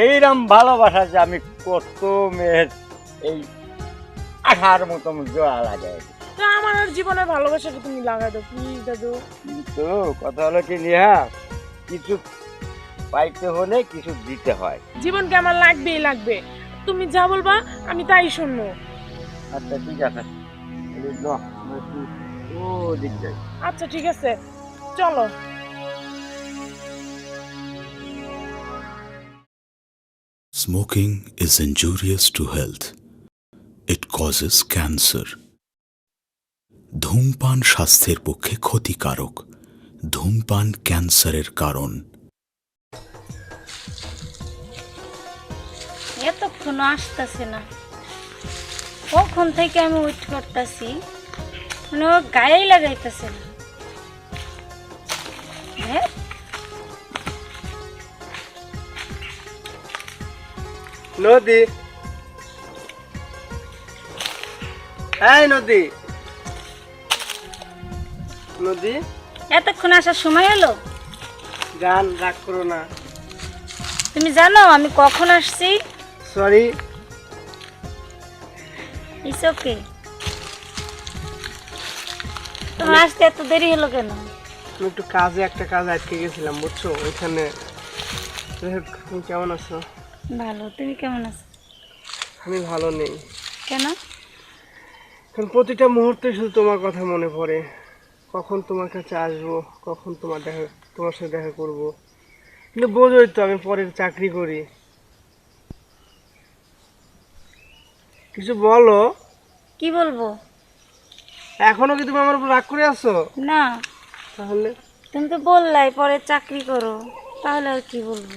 এইরকম ভালোবাসা যে আমি কত মেয়ের এই আঠার মতো জোড়া লাগাই। তো আমার আর জীবনের ভালোবাসাটা তুমি লাগাই দাও প্লিজ দাদু। কিন্তু কথা হলো কি নিহা কিছু পাইতে হলে কিছু দিতে হয়। জীবনকে আমার লাগবেই লাগবে। তুমি যা বলবা আমি তাই শুনব। আচ্ছা ঠিক আছে। ও দিক আচ্ছা ঠিক আছে। চলো। Smoking is injurious to health. It causes cancer. ধূমপান স্বাস্থ্যের পক্ষে ক্ষতিকারক। ধূমপান ক্যান্সারের কারণ। এতক্ষণ আসতেছে না। কখন থেকে আমি ওয়েট করতেছি? মানে গায়ে লাগাইতেছে না। নদী। এই নদী। নদী? এতক্ষণ আসার সময় হলো? গান রাগ করো না। তুমি জানো আমি কখন আসছি? সরি ইস ওকে তোমার আসতে এত দেরি হলো কেন? আমি একটু কাজে একটা কাজ আটকে গেছিলাম বুঝছ? ওইখানে তুমি কেমন আছো? ভালো তুমি কেমন আছো? আমি ভালো নেই। কেন? কারণ প্রতিটা মুহূর্তে শুধু তোমার কথা মনে পড়ে। কখন তোমার কাছে আসব কখন তোমার দেখা তোমার সাথে দেখা করব। কিন্তু বোঝোই তো আমি পরের চাকরি করি। কিছু বলো। কি বলব? এখনও কি তুমি আমার উপর রাগ করে আছো? না। তাহলে? তুমি তো বললাই পরে চাকরি করো। তাহলে আর কি বলব?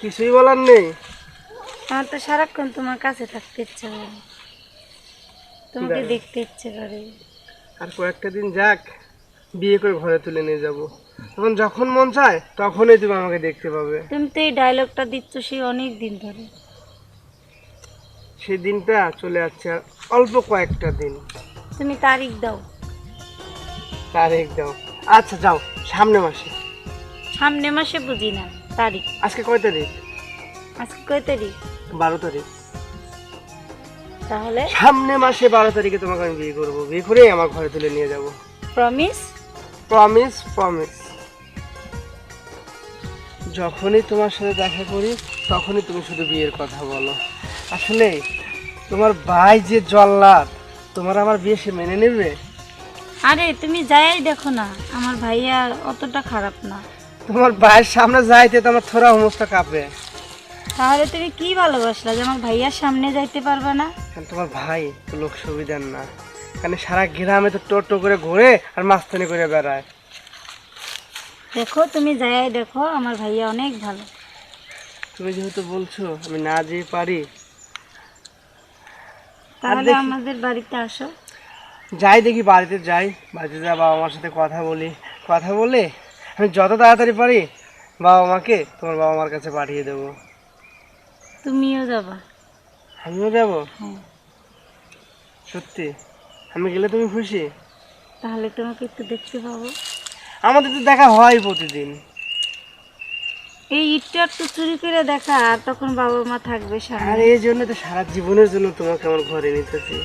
কিছুই বলার নেই। আমার তো সারাক্ষণ তোমার কাছে থাকতে ইচ্ছে করে। তোমাকে দেখতে ইচ্ছে করে। আর কয়েকটা দিন যাক বিয়ে করে ঘরে তুলে নিয়ে যাব। তখন যখন মন চায় তখনই তুমি আমাকে দেখতে পাবে। তুমি তো এই ডায়লগটা দিচ্ছ সেই অনেক দিন ধরে। সেই দিনটা চলে যাচ্ছে আর অল্প কয়েকটা দিন। তুমি তারিখ দাও। তারিখ দাও। আচ্ছা যাও। সামনে মাসে। সামনে মাসে বুঝি না। তারিখ। আজকে কয় তারিখ? আজকে কয় তারিখ? বারো তারিখ। তাহলে? সামনে মাসে বারো তারিখে তোমাকে আমি বিয়ে করব। বিয়ে করেই আমার ঘরে তুলে নিয়ে যাব। প্রমিস প্রমিস প্রমিস যখনই তোমার সাথে দেখা করি তখনই তুমি শুধু বিয়ের কথা বলো। আসলে তোমার ভাই যে জল্লাদ তোমার আমার বিয়ে সে মেনে নেবে? আরে তুমি যাই দেখো না আমার ভাইয়া অতটা খারাপ না। তোমার ভাইয়ের সামনে যাইতে তোমার থোড়া সমস্ত কাঁপে তাহলে তুমি কি ভালোবাসলা যে আমার ভাইয়ার সামনে যাইতে পারবে না? তোমার ভাই তো লোক সুবিধার না। কারণ সারা গ্রামে তো টোটো করে ঘুরে আর মাস্তানি করে বেড়ায়। দেখো তুমি যাই দেখো আমার ভাইয়া অনেক ভালো। তুমি যেহেতু বলছো আমি না যেয়ে পারি। তাহলে আমাদের বাড়িতে আসো। যাই দেখি বাড়িতে যাই। বাড়িতে যা বাবা মার সাথে কথা বলি। কথা বলে আমি যত তাড়াতাড়ি পারি বাবা মাকে তোমার বাবা মার কাছে পাঠিয়ে দেবো। তুমিও যাবা। আমিও যাব? হ্যাঁ। সত্যি? আমি গেলে তুমি খুশি? তাহলে তোমাকে একটু দেখতে পাবো। আমাদের তো দেখা হয় প্রতিদিন। এই ইটটা একটু চুরি করে দেখা আর তখন বাবা মা থাকবে আর এই জন্য তো সারা জীবনের জন্য তোমাকে আমার ঘরে নিতেছি।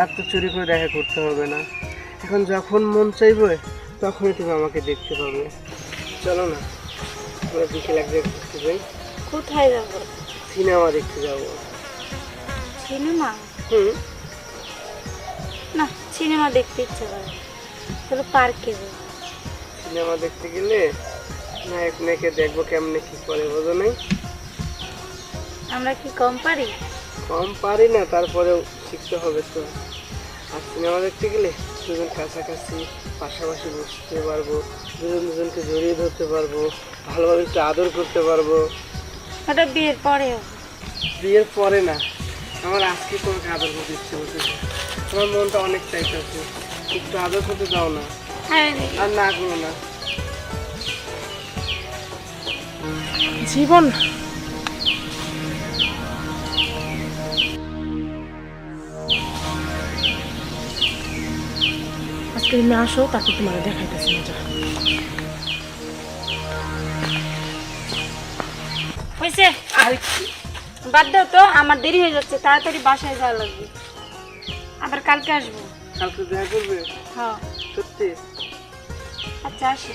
আর তো চুরি করে দেখা করতে হবে না। এখন যখন মন চাইবে তখনই তুমি আমাকে দেখতে পাবে। চলো না আমরা বিকেল এক জায়গায় ঘুরতে যাই। কোথায় যাব? সিনেমা দেখতে যাব। সিনেমা? হুম। না সিনেমা দেখতে ইচ্ছে করে। তাহলে পার্কে যাব সিনেমা দেখতে গেলে নায়ক নায়কে দেখব কেমনে কি করে বোঝো নাই? আমরা কি কম পারি? কম পারি না তারপরেও শিখতে হবে তো। আর সিনেমা দেখতে গেলে দুজন কাছাকাছি পাশাপাশি বসতে পারব দুজন দুজনকে জড়িয়ে ধরতে পারব ভালোভাবে একটু আদর করতে পারব। ওটা বিয়ের পরে? বিয়ের পরে না আমার আজকে তোমাকে আদর করতে ইচ্ছে করতেছে তোমার মনটা অনেক চাইতেছে একটু আদর করতে দাও না। হ্যাঁ। আর না করো না। জীবন তুমি আসো তাকে তোমার দেখাইতেছি মজা। হয়েছে আর বাদ দাও তো আমার দেরি হয়ে যাচ্ছে তাড়াতাড়ি বাসায় যাওয়া লাগবে। আবার কালকে আসব। কালকে দেখা করবে? হ্যাঁ। সত্যি? আচ্ছা আসি।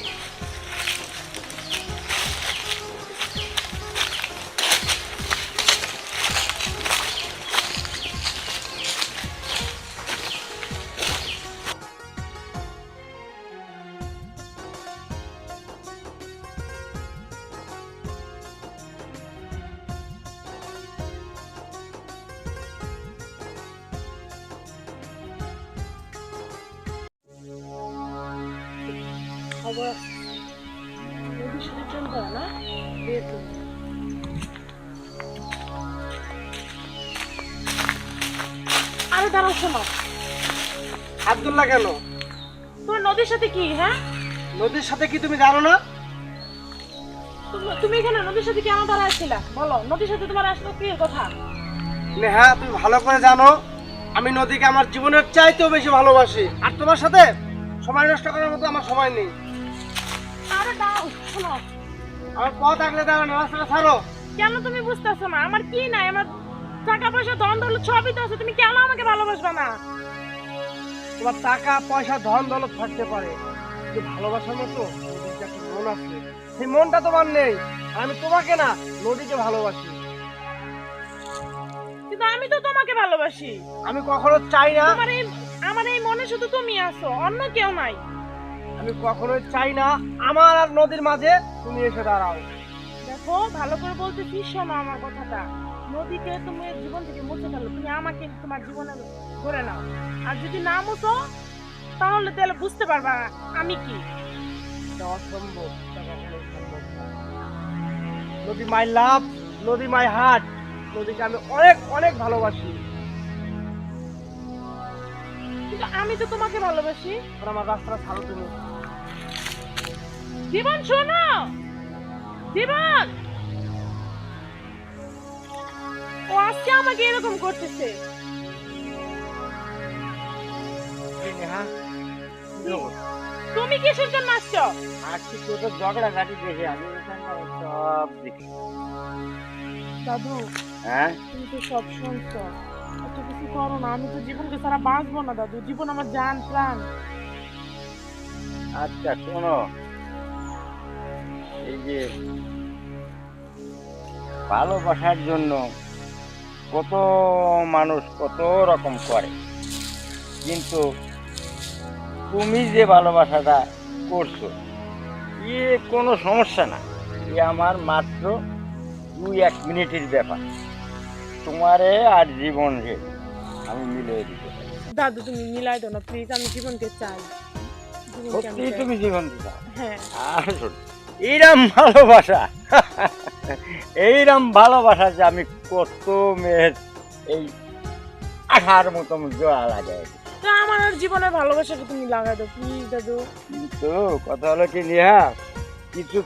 ট্রেন করে না বিয়ে তো আরে দাঁড়াও শোনো আব্দুল্লাহ কেন? তোমার নদীর সাথে কি হ্যাঁ? নদীর সাথে কি তুমি জানো না? তুমি- তুমি এখানে নদীর সাথে কেন দাঁড়াইছিলা বলো নদীর সাথে তোমার আসলে কি কথা? নেহা তুমি ভালো করে জানো আমি নদীকে আমার জীবনের চাইতেও বেশি ভালোবাসি। আর তোমার সাথে সময় নষ্ট করার মতো আমার সময় নেই। আরে দাও শোনো আমার পথ আগলে দাঁড়ানো রাস্তাটা ছাড়ো। কেন তুমি বুঝতেছো না? আমার কি নাই? আমার টাকা পয়সা ধন দৌলত সবই তো আছে। তুমি কেন আমাকে ভালোবাসবে না? তোমার টাকা পয়সা ধন দৌলত থাকতে পারে। কিন্তু ভালোবাসার মতো একটা মন আছে। সেই মনটা তোমার নেই। আমি তোমাকে না নদীকে ভালোবাসি। কিন্তু আমি তো তোমাকে ভালোবাসি। আমি কখনো চাই না। তোমার এই আমার এই মনে শুধু তুমি আছো অন্য কেউ নাই। আমি কখনোই চাই না আমার আর নদীর মাঝে তুমি এসে দাঁড়াও। দেখো ভালো করে বলতে বলতেছি শোনো আমার কথাটা। নদীকে তুমি জীবন থেকে মুছে ফেলো তুমি আমাকে তোমার জীবনে ধরে নাও। আর যদি না মুছো তাহলে তাহলে বুঝতে পারবা আমি কি। অসম্ভব। নদী মাই লাভ নদী মাই হার্ট নদীকে আমি অনেক অনেক ভালোবাসি। কিন্তু আমি তো তোমাকে ভালোবাসি। আমার রাস্তাটা ছাড়ো তুমি। জীবন শোনো। জীবন ও আজকে আমাকে এরকম করতেছে? তুমি কিসের জন্য আসছো আর কি তোর ঝগড়া ঘাটি দেখে আমি সব দেখি। দাদু হ্যাঁ? তুমি তো সব শুনছো। এত কিছু করো না, আমি তো জীবনকে সারা বাঁচবো না দাদু, জীবন আমার জান, প্রাণ। আচ্ছা শোনো। এই যে ভালোবাসার জন্য কত মানুষ কত রকম করে, কিন্তু তুমি যে ভালোবাসাটা করছ, এ কোনো সমস্যা না, এ আমার মাত্র দুই এক মিনিটের ব্যাপার। তোমারে আর জীবন রে আমি মিলিয়ে দিতে দাদু তুমি মিলাই দাও না প্লিজ আমি জীবনকে চাই। সত্যি তুমি জীবন দিতে হ্যাঁ। এইরম ভালোবাসা এইরম ভালোবাসা যে আমি কত মেয়ের এই আঠার মতন জোড়া লাগাই। তো আমার আর জীবনের ভালোবাসাটা তুমি লাগাই দাও প্লিজ দাদু। কিন্তু কথা হলো কি নিহা কিছু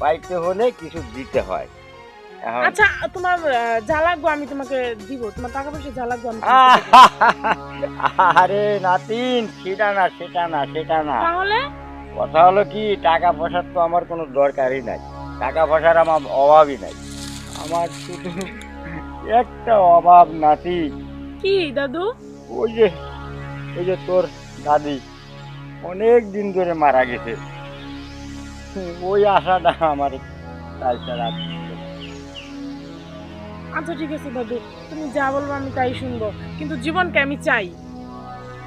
পাইতে হলে কিছু দিতে হয়। আচ্ছা তোমার যা লাগবে আমি তোমাকে দিব। তোমার টাকা পয়সা যা লাগবে আমি আরে নাতিন সেটা না সেটা না সেটা না। তাহলে? কথা হলো কি টাকা পয়সার তো আমার কোনো দরকারই নাই। টাকা পয়সার আমার অভাবই নাই। আমার শুধু একটা অভাব নাতি কি দাদু? ওই যে ওই যে তোর দাদি অনেক দিন ধরে মারা গেছে। ওই আশাটা আমার তাই ছাড়া। আচ্ছা ঠিক আছে দাদু তুমি যা বলব আমি তাই শুনব। কিন্তু জীবনকে আমি চাই।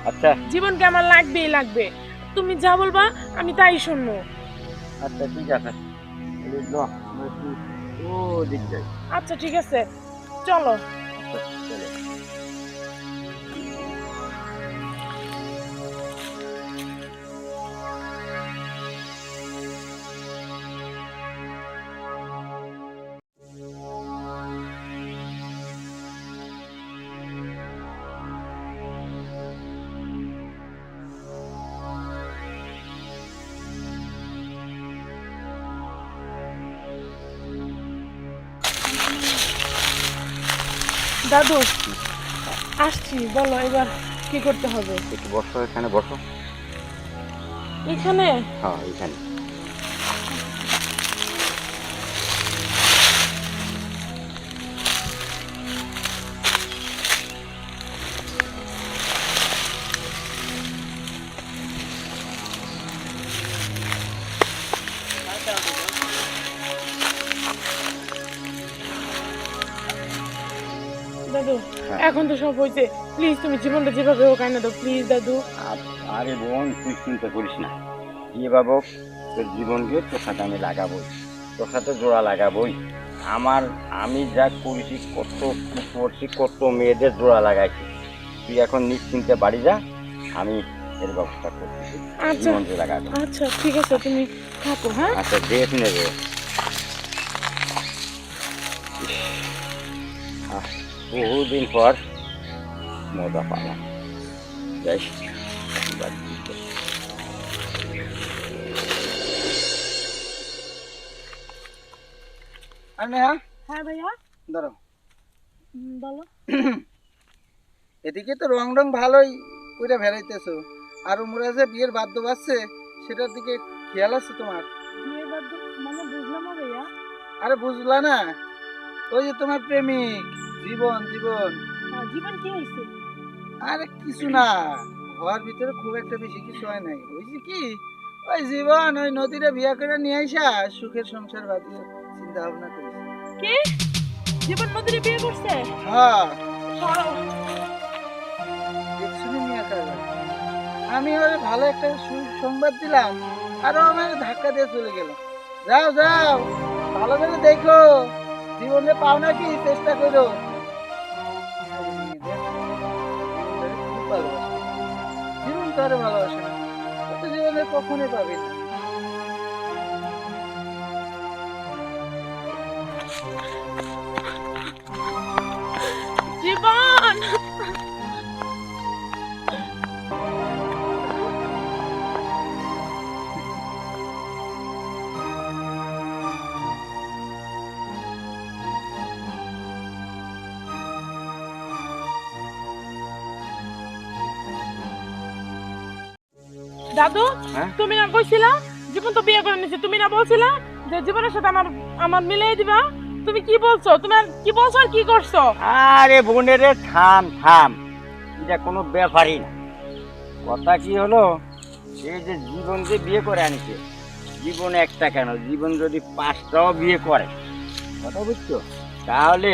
আচ্ছা। জীবনকে আমার লাগবেই লাগবে। তুমি যা বলবা আমি তাই শুনব। আচ্ছা ঠিক আছে। আচ্ছা ঠিক আছে। চলো। আচ্ছা, চলো। দাদু আসছি বলো এবার কি করতে হবে? একটু বসো এখানে বসো। এখানে? হ্যাঁ এখানে। হ্যাঁ। এখন তো সব হয়েছে প্লিজ তুমি জীবনটা যেভাবে হোক আইনা দাও প্লিজ দাদু। আরে বোন তুই চিন্তা করিস না। বিয়ে বাবক তোর জীবনকে তোর সাথে আমি লাগাবোই। তোর সাথে জোড়া লাগাবোই। আমার আমি যা করেছি কত কি করছি কত মেয়েদের জোড়া লাগাইছি। তুই এখন নিশ্চিন্তে বাড়ি যা আমি এর ব্যবস্থা করতেছি আচ্ছা। লাগাবো। আচ্ছা ঠিক আছে তুমি থাকো হ্যাঁ? আচ্ছা দেখ নেবে বহুদিন পর মজা পালাম। যাই আর নেহা? হ্যাঁ ভাইয়া। ধরো। বলো। এদিকে তো রং রং ভালোই করে বেড়াইতেছো। আর উমরা যে বিয়ের বাদ্য বাজছে সেটার দিকে খেয়াল আছে তোমার? বিয়ের বাদ মানে বুঝলাম ভাইয়া। আরে বুঝলা না। ওই যে তোমার প্রেমিক। জীবন জীবন। হ্যাঁ, জীবন কি হয়েছে? আরে কিছু না। ঘর ভিতরে খুব একটা বেশি কিছু হয় নাই। হয়েছে কি? ওই জীবন ওই নদীরে বিয়া করে নিয়ে আইসা সুখের সংসার বাঁধিয়ে চিন্তা ভাবনা করেছে কি? জীবন নদীরে বিয়ে করছে? হ্যাঁ। কারবার? আমি ওরে ভালো একটা সংবাদ দিলাম আরও আমার ধাক্কা দিয়ে চলে গেল। যাও যাও ভালো করে দেখো। জীবনে পাও নাকি চেষ্টা করো। ভালোবাসে। জীবন তো আরও ভালোবাসে না জীবনে কখনোই পাবি না দাদু হ্যাঁ? তুমি না কইছিলা? জীবন তো বিয়ে করে নিছে। তুমি না বলছিলা যে জীবনের সাথে আমার আমার মিলিয়ে দিবা? তুমি কি বলছো? তুমি আর কি বলছো আর কি করছ? আরে বোনের রে, থাম থাম। এটা কোনো ব্যাপারই না। কথা কি হলো? এই যে জীবন যে বিয়ে করে আনিছে জীবন একটা কেন? জীবন যদি পাঁচটাও বিয়ে করে কথা বুঝছ? তাহলে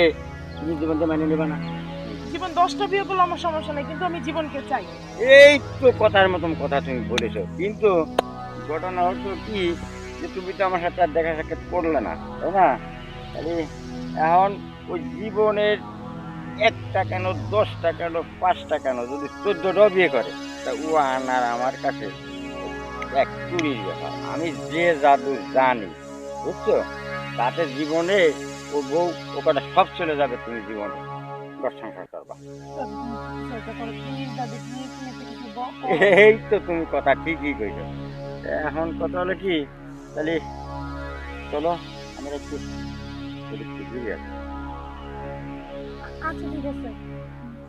তুমি জীবনকে মেনে নেবে না। দশটা বিয়ে করলে আমার সমস্যা নেই, কিন্তু আমি জীবনকে চাই। এই তো কথার মতন কথা তুমি বলেছ। কিন্তু ঘটনা হতো কি, যে তুমি তো আমার সাথে আর দেখা সাক্ষাৎ করলে না, তাই না? তাহলে এখন ওই জীবনের একটা কেন, দশটা কেন, পাঁচটা কেন, যদি চোদ্দটাও বিয়ে করে, তা ও আনার আমার কাছে এক চুরির ব্যাপার। আমি যে জাদু জানি, বুঝছ? তাতে জীবনে ও বউ ওখানে সব চলে যাবে তুমি জীবনে। সংসার করবা। এই তো তুমি কথা ঠিকই কইছো। এখন কথা হলো কি তাহলে চলো আমরা একটু। আচ্ছা ঠিক আছে।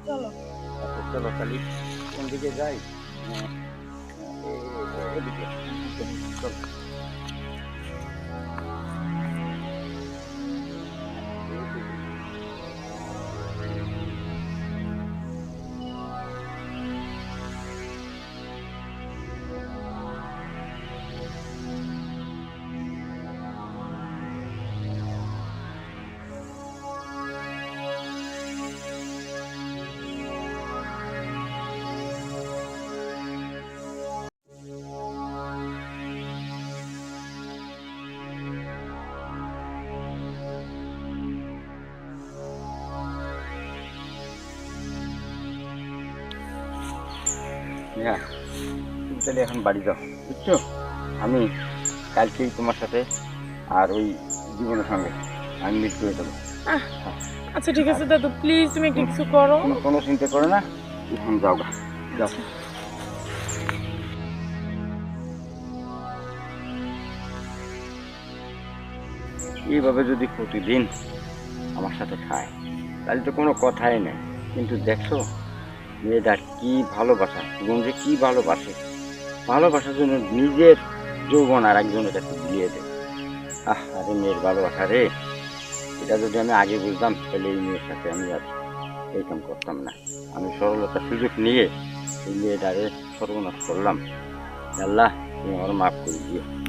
চলো। আচ্ছা, চলো তাহলে কোন দিকে যাই? হ্যাঁ, এদিকে। চলো। হ্যাঁ তুমি তাহলে এখন বাড়ি যাও বুঝছ? আমি কালকেই তোমার সাথে আর ওই জীবনের সঙ্গে আমি মিট করে দেবো। আচ্ছা ঠিক আছে দাদু প্লিজ তুমি কিছু করো। কোনো কোনো চিন্তা করো না এখন যাও গা। যাও। এইভাবে যদি প্রতিদিন আমার সাথে খায় তাহলে তো কোনো কথাই নেই। কিন্তু দেখছ মেয়েটার কি ভালোবাসা জীবন যে কি ভালোবাসে? ভালোবাসার জন্য নিজের যৌবন আর একজনের কাছে দিয়ে দেয়। আহ, আরে মেয়ের ভালোবাসা রে। এটা যদি আমি আগে বুঝতাম, তাহলে এই মেয়ের সাথে আমি আর এই কাম করতাম না। আমি সরলতার সুযোগ নিয়ে এই মেয়েটারে সর্বনাশ করলাম। আল্লাহ, তুমি আমার মাফ করে দিও।